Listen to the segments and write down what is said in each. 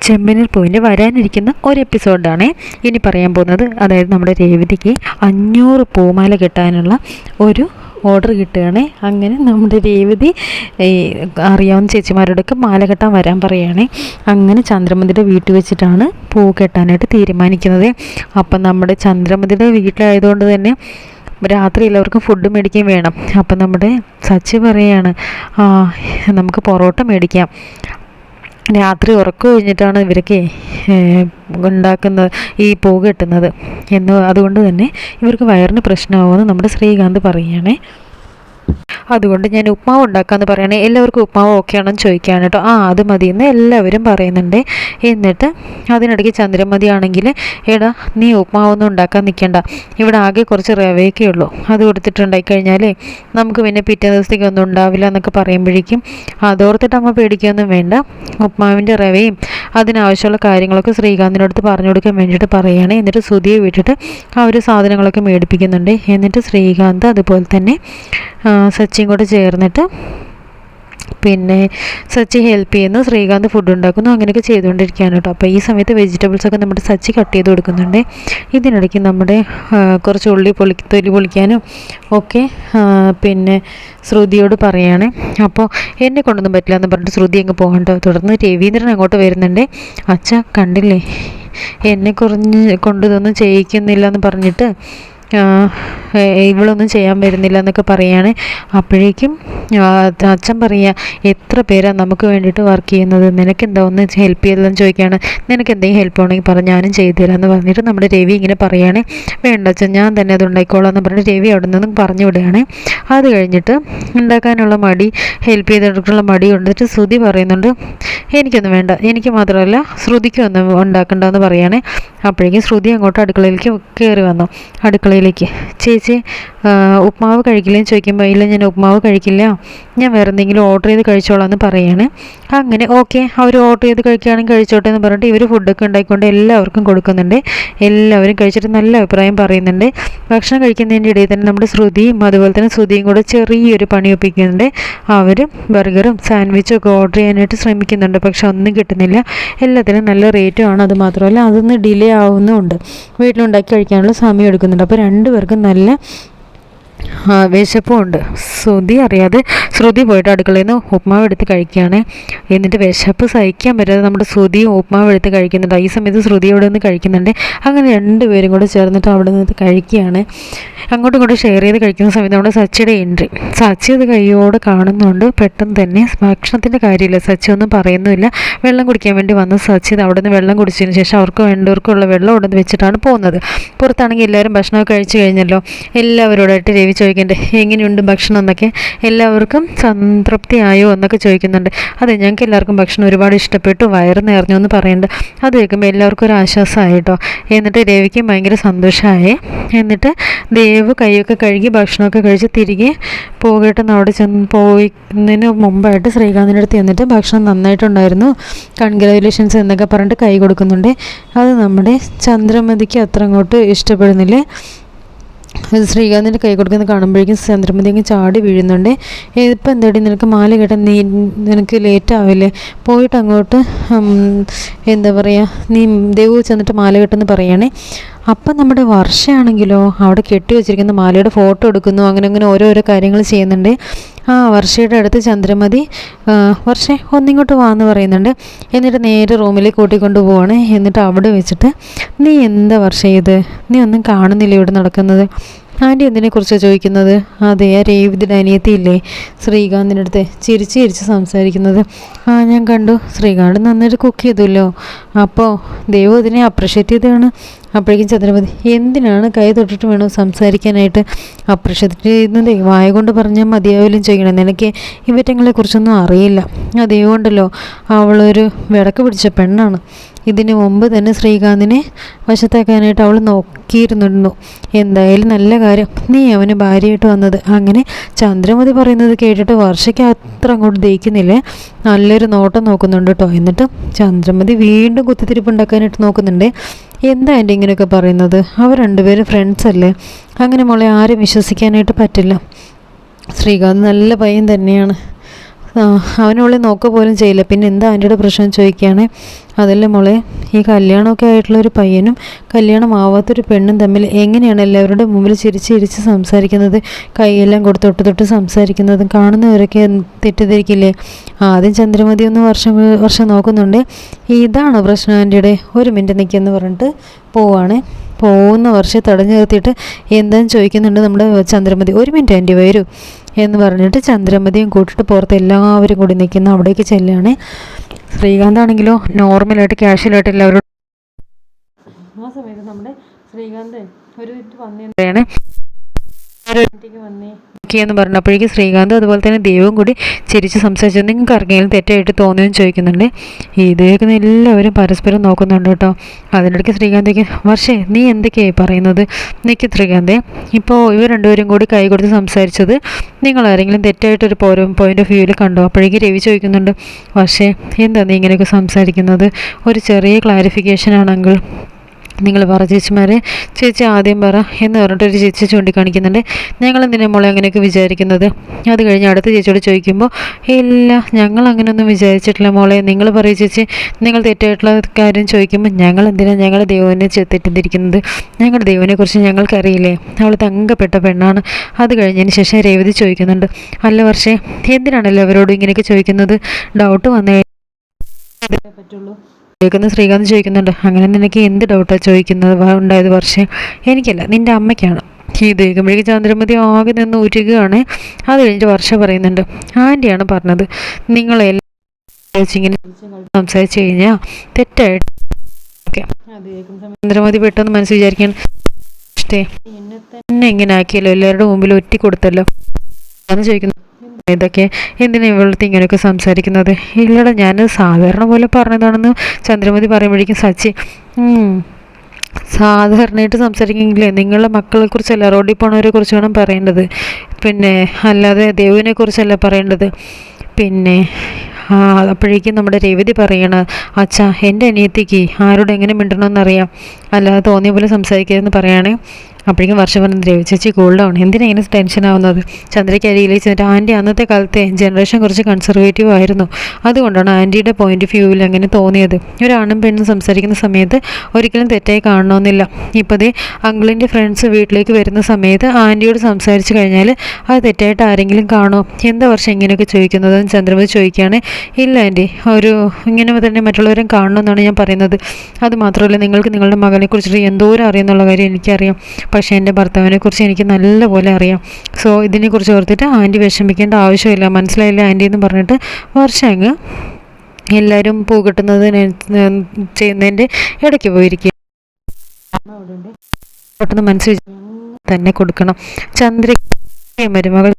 ചെമ്പനീർ പൂവിന്റെ വരാനിരിക്കുന്ന ഒരു എപ്പിസോഡാണ് ഇനി പറയാൻ പോകുന്നത്. അതായത് നമ്മുടെ രേവതിക്ക് അഞ്ഞൂറ് പൂമാല കിട്ടാനുള്ള ഒരു ഓർഡർ കിട്ടുകയാണ്. അങ്ങനെ നമ്മുടെ രേവതി അറിയാവുന്ന ചേച്ചിമാരോടൊക്കെ മാല കെട്ടാൻ വരാൻ പറയുകയാണ്. അങ്ങനെ ചന്ദ്രമതിയുടെ വീട്ടിൽ വെച്ചിട്ടാണ് പൂ കെട്ടാനായിട്ട് തീരുമാനിക്കുന്നത്. അപ്പം നമ്മുടെ ചന്ദ്രമതിയുടെ വീട്ടിലായതുകൊണ്ട് തന്നെ രാത്രി എല്ലാവർക്കും ഫുഡ് മേടിക്കുകയും വേണം. അപ്പം നമ്മുടെ സച്ചി പറയാണ് "ആ, നമുക്ക് പൊറോട്ട മേടിക്കാം. രാത്രി ഉറക്കം കഴിഞ്ഞിട്ടാണ് ഇവരൊക്കെ ഏഹ്, ഉണ്ടാക്കുന്നത് ഈ പൂ കെട്ടുന്നത്. എന്ന് അതുകൊണ്ട് തന്നെ ഇവർക്ക് വയറിന് പ്രശ്നമാകുമെന്ന് നമ്മുടെ ശ്രീകാന്ത് പറയുകയാണേ. അതുകൊണ്ട് ഞാൻ ഉപ്മാവ് ഉണ്ടാക്കാമെന്ന് പറയണേ. എല്ലാവർക്കും ഉപ്മാവ് ഓക്കെ ആണെന്ന് ചോദിക്കുകയാണ് കേട്ടോ. ആ അത് മതി എന്ന് എല്ലാവരും പറയുന്നുണ്ട്. എന്നിട്ട് അതിനിടയ്ക്ക് ചന്ദ്രമതി ആണെങ്കിൽ എടാ നീ ഉപ്മാവൊന്നും ഉണ്ടാക്കാൻ നിൽക്കണ്ട ഇവിടെ ആകെ കുറച്ച് റവയൊക്കെ ഉള്ളൂ. അത് കൊടുത്തിട്ടുണ്ടായി കഴിഞ്ഞാലേ നമുക്ക് പിന്നെ പിറ്റേ ദിവസത്തേക്ക് ഒന്നും ഉണ്ടാവില്ല എന്നൊക്കെ പറയുമ്പോഴേക്കും അതോർത്തിട്ട് അമ്മ പേടിക്കുകയൊന്നും വേണ്ട. ഉപ്മാവിന്റെ റവയും അതിനാവശ്യമുള്ള കാര്യങ്ങളൊക്കെ ശ്രീകാന്തിനടുത്ത് പറഞ്ഞു കൊടുക്കാൻ വേണ്ടിയിട്ട് പറയുകയാണ്. എന്നിട്ട് സുതിയെ വിട്ടിട്ട് ആ ഒരു സാധനങ്ങളൊക്കെ മേടിപ്പിക്കുന്നുണ്ട്. എന്നിട്ട് ശ്രീകാന്ത് അതുപോലെ തന്നെ ആ, സച്ചിൻ കൂടെ ചേർന്നിട്ട് പിന്നെ സച്ചി ഹെൽപ്പ് ചെയ്യുന്നു ശ്രീകാന്ത് ഫുഡ് ഉണ്ടാക്കുന്നു അങ്ങനെയൊക്കെ ചെയ്തുകൊണ്ടിരിക്കുകയാണ് കേട്ടോ. അപ്പോൾ ഈ സമയത്ത് വെജിറ്റബിൾസ് ഒക്കെ നമ്മുടെ സച്ചി കട്ട് ചെയ്ത് കൊടുക്കുന്നുണ്ട്. ഇതിനിടയ്ക്ക് നമ്മുടെ കുറച്ച് ഉള്ളി പൊളി തൊലി പൊളിക്കാനും ഒക്കെ പിന്നെ ശ്രുതിയോട് പറയുകയാണ് അപ്പോൾ എന്നെ കൊണ്ടൊന്നും പറ്റില്ല എന്ന് പറഞ്ഞിട്ട് ശ്രുതി അങ്ങ് പോകണ്ടോ തുടർന്ന് രവീന്ദ്രൻ അങ്ങോട്ട് വരുന്നുണ്ട്. അച്ഛ കണ്ടില്ലേ? എന്നെ കുറഞ്ഞ് കൊണ്ടിതൊന്നും ചെയ്യിക്കുന്നില്ല എന്ന് പറഞ്ഞിട്ട് ഇവളൊന്നും ചെയ്യാൻ വരുന്നില്ല എന്നൊക്കെ പറയുകയാണ് അപ്പോഴേക്കും അച്ഛൻ പറയുക എത്ര പേരാണ് നമുക്ക് വേണ്ടിയിട്ട് വർക്ക് ചെയ്യുന്നത്? നിനക്ക് എന്താ ഒന്ന് ഹെൽപ്പ് ചെയ്തതെന്ന് ചോദിക്കുകയാണ് നിനക്ക് എന്തെങ്കിലും ഹെൽപ്പ് ഉണ്ടെങ്കിൽ പറ ഞാനും ചെയ്തു തരാമെന്ന് പറഞ്ഞിട്ട് നമ്മുടെ രവി ഇങ്ങനെ പറയുകയാണ് വേണ്ട അച്ഛൻ ഞാൻ തന്നെ അത് ഉണ്ടായിക്കോളാം എന്ന് പറഞ്ഞിട്ട് രവി അവിടെ നിന്നും പറഞ്ഞു വിടുകയാണ്. അത് കഴിഞ്ഞിട്ട് ഉണ്ടാക്കാനുള്ള മടി ഹെൽപ്പ് ചെയ്തെടുക്കാനുള്ള മടി കൊണ്ടിട്ട് ശ്രുതി പറയുന്നുണ്ട് എനിക്കൊന്നും വേണ്ട എനിക്ക് മാത്രമല്ല ശ്രുതിക്കൊന്നും ഉണ്ടാക്കണ്ടെന്ന് പറയുകയാണ് അപ്പോഴേക്കും ശ്രുതി അങ്ങോട്ട് അടുക്കളയിലേക്ക് കയറി വന്നു. അടുക്കളയിലേക്ക് ചേച്ചി ഉപ്മാവ് കഴിക്കില്ലെന്ന് ചോദിക്കുമ്പോൾ ഇല്ല ഞാൻ ഉപ്മാവ് കഴിക്കില്ല. ഞാൻ വേറെ എന്തെങ്കിലും ഓർഡർ ചെയ്ത് കഴിച്ചോളാം എന്ന് പറയാണ്. അങ്ങനെ ഓക്കെ അവർ ഓർഡർ ചെയ്ത് കഴിക്കുകയാണെങ്കിൽ കഴിച്ചോട്ടെ എന്ന് പറഞ്ഞിട്ട് ഇവർ ഫുഡൊക്കെ ഉണ്ടാക്കിക്കൊണ്ട് എല്ലാവർക്കും കൊടുക്കുന്നുണ്ട്. എല്ലാവരും കഴിച്ചിട്ട് നല്ല അഭിപ്രായം പറയുന്നുണ്ട്. ഭക്ഷണം കഴിക്കുന്നതിന്റെ ഇടയിൽ തന്നെ നമ്മുടെ ശ്രുതിയും അതുപോലെ തന്നെ ശ്രുതിയും കൂടെ ചെറിയൊരു പണി ഒപ്പിക്കുന്നുണ്ട്. അവർ ബർഗറും സാൻഡ്വിച്ചും ഒക്കെ ഓർഡർ ചെയ്യാനായിട്ട് ശ്രമിക്കുന്നുണ്ട്. പക്ഷെ ഒന്നും കിട്ടുന്നില്ല. എല്ലാത്തിനും നല്ല റേറ്റും ആണ്. അത് മാത്രമല്ല അതൊന്ന് ഡിലേ ആവുന്നുമുണ്ട്. വീട്ടിലുണ്ടാക്കി കഴിക്കാനുള്ള സമയം എടുക്കുന്നുണ്ട്. അപ്പോൾ രണ്ടുപേർക്കും നല്ല വിശപ്പുമുണ്ട്. ശ്രുതി അറിയാതെ ശ്രുതി പോയിട്ട് അടുക്കളയിൽ നിന്ന് ഉപ്മാവ് എടുത്ത് കഴിക്കുകയാണ്. എന്നിട്ട് വിശപ്പ് സഹിക്കാൻ പറ്റാതെ നമ്മുടെ ശ്രുതിയും ഉപ്മാവ് എടുത്ത് കഴിക്കുന്നുണ്ട്. ഈ സമയത്ത് ശ്രുതി അവിടെ നിന്ന് കഴിക്കുന്നുണ്ട്. അങ്ങനെ രണ്ടുപേരും കൂടെ ചേർന്നിട്ട് അവിടെ നിന്ന് കഴിക്കുകയാണ്. അങ്ങോട്ടും ഇങ്ങോട്ടും ഷെയർ ചെയ്ത് കഴിക്കുന്ന സമയത്ത് നമ്മുടെ സച്ചിയുടെ എൻട്രി സച്ചി അത് കൈയോടെ കാണുന്നുണ്ട്. പെട്ടെന്ന് തന്നെ ഭക്ഷണത്തിന്റെ കാര്യമില്ല. സച്ചി ഒന്നും പറയുന്നുമില്ല. വെള്ളം കുടിക്കാൻ വേണ്ടി വന്ന സച്ചി അവിടെ നിന്ന് വെള്ളം കുടിച്ചതിന് ശേഷം അവർക്ക് വേണ്ടവർക്കുള്ള വെള്ളം അവിടെ നിന്ന് വെച്ചിട്ടാണ് പോകുന്നത്. പുറത്താണെങ്കിൽ എല്ലാവരും ഭക്ഷണമൊക്കെ കഴിച്ചു കഴിഞ്ഞല്ലോ. എല്ലാവരോടായിട്ട് രവി ചോദിക്കേണ്ടത് എങ്ങനെയുണ്ട് ഭക്ഷണം എല്ലാവർക്കും സംതൃപ്തിയായോ എന്നൊക്കെ ചോദിക്കുന്നുണ്ട്. അതെ ഞങ്ങൾക്ക് എല്ലാവർക്കും ഭക്ഷണം ഒരുപാട് ഇഷ്ടപ്പെട്ടു. വയറ് നിറഞ്ഞു എന്ന് പറയുന്നുണ്ട്. അത് കേൾക്കുമ്പോൾ എല്ലാവർക്കും ഒരു ആശ്വാസമായി കേട്ടോ. എന്നിട്ട് രവിക്കും ഭയങ്കര സന്തോഷമായി. എന്നിട്ട് ദേവ് കൈയൊക്കെ കഴുകി ഭക്ഷണമൊക്കെ കഴിച്ച് തിരികെ പോകട്ടെന്ന് അവിടെ ചെന്ന് പോയിന്നതിന് മുമ്പായിട്ട് ശ്രീകാന്തിന്റെ അടുത്ത് ചെന്നിട്ട് ഭക്ഷണം നന്നായിട്ടുണ്ടായിരുന്നു. കൺഗ്രാജുലേഷൻസ് എന്നൊക്കെ പറഞ്ഞിട്ട് കൈ കൊടുക്കുന്നുണ്ട്. അത് നമ്മുടെ ചന്ദ്രമതിക്ക് അത്ര അങ്ങോട്ട് ഇഷ്ടപ്പെടുന്നില്ലേ. ശ്രീകാന്തിന്റെ കൈ കൊടുക്കുന്ന കാണുമ്പോഴേക്കും ചന്ദ്രമതി അങ്ങ് ചാടി വീഴുന്നുണ്ട്. ഇപ്പം എന്താടി നിനക്ക് മാല കേട്ടാൽ നീ നിനക്ക് ലേറ്റ് ആവില്ലേ? പോയിട്ട് അങ്ങോട്ട് എന്താ പറയുക നീ ദേവു ചെന്നിട്ട് മാല കെട്ടെന്ന് പറയണേ. അപ്പം നമ്മുടെ വർഷയാണെങ്കിലോ അവിടെ കെട്ടി വെച്ചിരിക്കുന്ന മാലയുടെ ഫോട്ടോ എടുക്കുന്നു. അങ്ങനെ അങ്ങനെ ഓരോരോ കാര്യങ്ങൾ ചെയ്യുന്നുണ്ട്. ആ വർഷയുടെ അടുത്ത് ചന്ദ്രമതി വർഷ ഒന്നിങ്ങോട്ട് വാന്ന് പറയുന്നുണ്ട്. എന്നിട്ട് നേരെ റൂമിലേക്ക് കൂട്ടിക്കൊണ്ട് പോവാണ്. എന്നിട്ട് അവിടെ വെച്ചിട്ട് നീ എന്താ വർഷ ഇത്? നീ ഒന്നും കാണുന്നില്ല ഇവിടെ നടക്കുന്നത്? ആന്റി എന്തിനെ കുറിച്ചാണ് ചോദിക്കുന്നത്? അതെ ആ രേവതിയുടെ അനിയത്തിയില്ലേ ശ്രീകാന്തിന്റെ അടുത്ത് ചിരിച്ച് ചിരിച്ച് സംസാരിക്കുന്നത്. ആ ഞാൻ കണ്ടു. ശ്രീകാന്ത് നന്നായിട്ട് കുക്ക് ചെയ്തല്ലോ. അപ്പോൾ ദൈവം അതിനെ അപ്രിഷ്യേറ്റ് ചെയ്തതാണ്. അപ്പോഴേക്കും ചന്ദ്രമതി എന്തിനാണ് കൈ തൊട്ടിട്ട് വേണം സംസാരിക്കാനായിട്ട് അപ്രിഷ്യേറ്റ് ചെയ്യുന്നത്? വായ കൊണ്ട് പറഞ്ഞാൽ മതിയാവില്ല ചെയ്യണം. നിനക്ക് ഇവറ്റങ്ങളെ കുറിച്ചൊന്നും അറിയില്ല. അതേകൊണ്ടല്ലോ അവളൊരു വിടക്ക് പിടിച്ച പെണ്ണാണ്. ഇതിനു മുമ്പ് തന്നെ ശ്രീകാന്തിനെ വശത്താക്കാനായിട്ട് അവൾ നോക്കിയിരുന്നുണ്ടു. എന്തായാലും നല്ല കാര്യം. നീ അവന് ഭാര്യയായിട്ട് വന്നത്. അങ്ങനെ ചന്ദ്രമതി പറയുന്നത് കേട്ടിട്ട് വർഷയ്ക്ക് അത്ര അങ്ങോട്ട് ദഹിക്കുന്നില്ലേ. നല്ലൊരു നോട്ടം നോക്കുന്നുണ്ട് കേട്ടോ എന്നിട്ട് ചന്ദ്രമതി വീണ്ടും കുത്തിത്തിരിപ്പ് ഉണ്ടാക്കാനായിട്ട് നോക്കുന്നുണ്ട്. എന്താ എന്റെ ഇങ്ങനെയൊക്കെ പറയുന്നത്? അവർ രണ്ടുപേരും ഫ്രണ്ട്സ് അല്ലേ? അങ്ങനെ മോളെ ആരും വിശ്വസിക്കാനായിട്ട് പറ്റില്ല. ശ്രീകാന്ത് നല്ല പയ്യൻ തന്നെയാണ്. അവനുള്ളിൽ നോക്കുക പോലും ചെയ്യില്ല. പിന്നെ എന്താ ആന്റിയുടെ പ്രശ്നം ചോദിക്കുകയാണ്? അതല്ല മോളെ ഈ കല്യാണമൊക്കെ ആയിട്ടുള്ള ഒരു പയ്യനും കല്യാണം ആവാത്തൊരു പെണ്ണും തമ്മിൽ എങ്ങനെയാണ് എല്ലാവരുടെ മുമ്പിൽ ചിരിച്ച് ചിരിച്ച് സംസാരിക്കുന്നത്? കൈയെല്ലാം കൊടുത്ത് തൊട്ട് തൊട്ട് സംസാരിക്കുന്നതും കാണുന്നവരൊക്കെ തെറ്റിദ്ധരിക്കില്ലേ? ആദ്യം ചന്ദ്രമതി ഒന്ന് വർഷം വർഷം നോക്കുന്നുണ്ട്. ഇതാണ് പ്രശ്നം ആന്റിയുടെ ഒരു മിനിറ്റ് നിൽക്കുമെന്ന് പറഞ്ഞിട്ട് പോവാണ്. പോകുന്ന വർഷം തടഞ്ഞു നിർത്തിയിട്ട് എന്താണെന്ന് ചോദിക്കുന്നുണ്ട് നമ്മുടെ ചന്ദ്രമതി. ഒരു മിനിറ്റ് ആന്റി വരൂ. എന്ന് പറഞ്ഞിട്ട് ചന്ദ്രമതിയും കൂട്ടിട്ട് പുറത്ത് എല്ലാവരും കൂടി നിൽക്കുന്ന അവിടേക്ക് ചെല്ലുകയാണ്. ശ്രീകാന്ത് ആണെങ്കിലോ നോർമലായിട്ട് ക്യാഷ്വലായിട്ട് എല്ലാവരും ആ സമയത്ത് നമ്മുടെ ശ്രീകാന്ത് ഒരു വന്നേ എന്ന് പറഞ്ഞപ്പോഴേക്കും ശ്രീകാന്ത് അതുപോലെ തന്നെ ദൈവം കൂടി ചിരിച്ച് സംസാരിച്ചു. നിങ്ങൾക്ക് ആർക്കെങ്കിലും തെറ്റായിട്ട് തോന്നുകയും ചോദിക്കുന്നുണ്ട്. ഈ കേൾക്കുന്ന എല്ലാവരും പരസ്പരം നോക്കുന്നുണ്ട് കേട്ടോ. അതിനിടയ്ക്ക് ശ്രീകാന്തയ്ക്ക് വർഷേ നീ എന്തൊക്കെയായി പറയുന്നത്? നിക്ക് ശ്രീകാന്തേ ഇപ്പോൾ ഇവർ രണ്ടുപേരും കൂടി കൈ കൊടുത്ത് സംസാരിച്ചത് നിങ്ങൾ ആരെങ്കിലും തെറ്റായിട്ടൊരു പോരോ പോയിന്റ് ഓഫ് വ്യൂവിൽ കണ്ടോ? അപ്പോഴേക്കും രവി ചോദിക്കുന്നുണ്ട് വർഷേ എന്താ നീ ഇങ്ങനെയൊക്കെ സംസാരിക്കുന്നത്? ഒരു ചെറിയ ക്ലാരിഫിക്കേഷൻ ആണെങ്കിൽ നിങ്ങൾ പറ ചേച്ചിമാരെ. ചേച്ചി ആദ്യം പറ എന്ന് പറഞ്ഞിട്ട് ഒരു ചേച്ചി ചൂണ്ടിക്കാണിക്കുന്നുണ്ട്. ഞങ്ങൾ എന്തിനാ മോളെ അങ്ങനെയൊക്കെ വിചാരിക്കുന്നത്? അത് കഴിഞ്ഞ് അടുത്ത ചേച്ചിയോട് ചോദിക്കുമ്പോൾ ഇല്ല ഞങ്ങൾ അങ്ങനെയൊന്നും വിചാരിച്ചിട്ടില്ല മോളെ. നിങ്ങൾ പറയൂ ചേച്ചി. നിങ്ങൾ തെറ്റായിട്ടുള്ള കാര്യം ചോദിക്കുമ്പോൾ ഞങ്ങൾ എന്തിനാണ് ഞങ്ങൾ ദൈവനെ തെറ്റിദ്ധരിക്കുന്നത്? ഞങ്ങളുടെ ദൈവനെക്കുറിച്ച് ഞങ്ങൾക്കറിയില്ലേ? അവൾ തങ്കപ്പെട്ട പെണ്ണാണ്. അത് കഴിഞ്ഞതിന് ശേഷം രേവതി ചോദിക്കുന്നുണ്ട് അല്ല വർഷേ എന്തിനാണല്ലോ അവരോട് ഇങ്ങനെയൊക്കെ ചോദിക്കുന്നത്? ഡൗട്ട് വന്നേ പറ്റുള്ളൂ. കേൾക്കുന്ന ശ്രീകാന്ത് ചോദിക്കുന്നുണ്ട് അങ്ങനെ നിനക്ക് എന്ത് ഡൗട്ടാണ് ചോദിക്കുന്നത്? ഉണ്ടായത് വർഷം. എനിക്കല്ല നിന്റെ അമ്മയ്ക്കാണ്. ഇത് കേൾക്കുമ്പോഴേക്കും ചന്ദ്രമതി ആകെ നിന്ന് ഉരുകയാണ് അത് കഴിഞ്ഞിട്ട് വർഷ പറയുന്നുണ്ട് ആന്റിയാണ് പറഞ്ഞത് നിങ്ങളെല്ലാം ഇങ്ങനെ സംസാരിച്ചു കഴിഞ്ഞാൽ തെറ്റായിട്ട് ഓക്കെ. ചന്ദ്രമതി പെട്ടെന്ന് മനസ്സ് വിചാരിക്കാൻ എന്നെ ഇങ്ങനെ ആക്കിയല്ലോ എല്ലാവരുടെ മുമ്പിൽ ഒറ്റി കൊടുത്തല്ലോ. ചോദിക്കുന്നു ഇതൊക്കെ എന്തിനാ ഇവളത്തെ ഇങ്ങനെയൊക്കെ സംസാരിക്കുന്നത്? ഇല്ലടാ ഞാൻ സാധാരണ പോലെ പറഞ്ഞതാണെന്ന് ചന്ദ്രമതി പറയുമ്പോഴേക്കും സച്ചി സാധാരണയായിട്ട് സംസാരിക്കുമെങ്കിലേ നിങ്ങളുടെ മക്കളെ കുറിച്ചല്ല റോഡിൽ പോണവരെ കുറിച്ച് വേണം പറയേണ്ടത്. പിന്നെ അല്ലാതെ ദേവുവിനെ കുറിച്ചല്ല പറയേണ്ടത്? പിന്നെ അപ്പോഴേക്കും നമ്മുടെ രേവതി പറയണ അച്ഛാ എന്റെ അനിയത്തിക്ക് ആരോട് എങ്ങനെ മിണ്ടണമെന്നറിയാം? അല്ലാതെ തോന്നിയ പോലെ സംസാരിക്കരുതെന്ന് പറയുകയാണെ അപ്പോഴേക്കും വർഷം പറഞ്ഞു രവി ചേച്ചി കൂൾ ഡൗൺ എന്തിനാ ഇങ്ങനെ ടെൻഷൻ ആവുന്നത്? ചന്ദ്രയ്ക്ക് അരിയിൽ ചെന്നിട്ട് ആന്റി അന്നത്തെ കാലത്തെ ജനറേഷൻ കുറച്ച് കൺസർവേറ്റീവ് ആയിരുന്നു. അതുകൊണ്ടാണ് ആന്റിയുടെ പോയിന്റ് ഓഫ് വ്യൂവിൽ അങ്ങനെ തോന്നിയത്. ഒരാണും പെണ്ണും സംസാരിക്കുന്ന സമയത്ത് ഒരിക്കലും തെറ്റായി കാണണമെന്നില്ല. ഇപ്പോൾ ദേ അങ്കിളിന്റെ ഫ്രണ്ട്സ് വീട്ടിലേക്ക് വരുന്ന സമയത്ത് ആന്റിയോട് സംസാരിച്ച് കഴിഞ്ഞാൽ അത് തെറ്റായിട്ട് ആരെങ്കിലും കാണുമോ? എന്താ വർഷം ഇങ്ങനെയൊക്കെ ചോദിക്കുന്നത് ചന്ദ്രമതി ചോദിക്കുകയാണ് ഇല്ല ആന്റി ഒരു ഇങ്ങനെ തന്നെ മറ്റുള്ളവരും കാണണമെന്നാണ് ഞാൻ പറയുന്നത്. അത് മാത്രമല്ല നിങ്ങൾക്ക് നിങ്ങളുടെ മകനെ കുറിച്ചിട്ട് എന്തോരം അറിയുന്നുള്ള കാര്യം എനിക്കറിയാം. പക്ഷേ എന്റെ ഭർത്താവിനെ കുറിച്ച് എനിക്ക് നല്ലപോലെ അറിയാം. സോ ഇതിനെക്കുറിച്ച് ഓർത്തിട്ട് ആന്റി വിഷമിക്കേണ്ട ആവശ്യമില്ല. മനസ്സിലായില്ല ആന്റി എന്ന് പറഞ്ഞിട്ട് വർഷങ്ങ് എല്ലാവരും പൂ കിട്ടുന്നതിന് ചെയ്യുന്നതിന്റെ ഇടയ്ക്ക് പോയിരിക്കുക പെട്ടെന്ന് മനസ്സിൽ തന്നെ കൊടുക്കണം. ചന്ദ്ര മരുമകൾ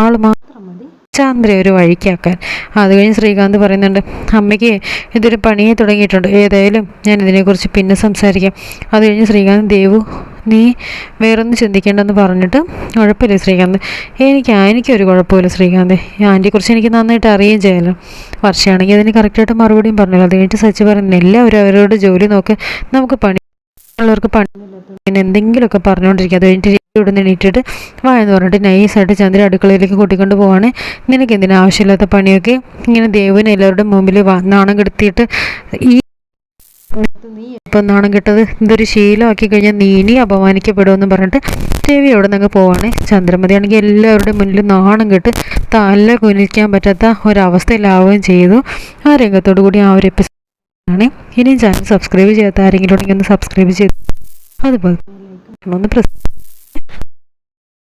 ആൾ മാത്രം മതി. ചാന്ദ്ര ഒരു വഴിക്കാക്കാൻ. അത് കഴിഞ്ഞ് ശ്രീകാന്ത് പറയുന്നുണ്ട് അമ്മയ്ക്ക് ഇതൊരു പണിയെ തുടങ്ങിയിട്ടുണ്ട്. ഏതായാലും ഞാൻ ഇതിനെക്കുറിച്ച് പിന്നെ സംസാരിക്കാം. അത് കഴിഞ്ഞ് ശ്രീകാന്ത് ദേവു നീ വേറൊന്നും ചിന്തിക്കേണ്ടെന്ന് പറഞ്ഞിട്ട് കുഴപ്പമില്ല ശ്രീകാന്ത്. എനിക്ക് എനിക്കൊരു കുഴപ്പമില്ല ശ്രീകാന്ത്. ആന്റിയെക്കുറിച്ച് എനിക്ക് നന്നായിട്ട് അറിയുകയും ചെയ്യാമല്ലോ വർഷമാണെങ്കിൽ അതിന് കറക്റ്റായിട്ട് മറുപടിയും പറഞ്ഞല്ലോ. അത് കഴിഞ്ഞിട്ട് സച്ചി പറഞ്ഞു എല്ലാവരും അവരോട് ജോലി നോക്ക്. നമുക്ക് പണി പണി പിന്നെ എന്തെങ്കിലുമൊക്കെ പറഞ്ഞുകൊണ്ടിരിക്കുക. അത് കഴിഞ്ഞിട്ട് ഇവിടെ നിന്ന് എണീറ്റിട്ട് വാ പറഞ്ഞിട്ട് നൈസായിട്ട് ചന്ദ്ര അടുക്കളയിലേക്ക് കൂട്ടിക്കൊണ്ട് പോവാണ്. നിനക്ക് എന്തിനാ ആവശ്യമില്ലാത്ത പണിയൊക്കെ? ഇങ്ങനെ ദേവന് എല്ലാവരുടെ മുമ്പിൽ നാണം കെടുത്തിയിട്ട് ഈ നീ ഇപ്പം നാണം കെട്ടത് ഇതൊരു ശീലമാക്കി കഴിഞ്ഞാൽ നീ ഇനി അപമാനിക്കപ്പെടുമെന്ന് പറഞ്ഞിട്ട് രവി അവിടെ നിന്ന് പോവാണ്. ചന്ദ്രമതി ആണെങ്കിൽ എല്ലാവരുടെ മുന്നിൽ നാണം കെട്ട് തല കുനിക്കാൻ പറ്റാത്ത ഒരവസ്ഥയിലാവുകയും ചെയ്തു. ആ രംഗത്തോടു കൂടി ആ ഒരു എപ്പിസോഡ് ആണ്. ഇനിയും ചാനൽ സബ്സ്ക്രൈബ് ചെയ്യാത്ത ആരെങ്കിലും ഉണ്ടെങ്കിൽ ഒന്ന് സബ്സ്ക്രൈബ് ചെയ്ത് അതുപോലെ ഒന്ന് പ്രസ്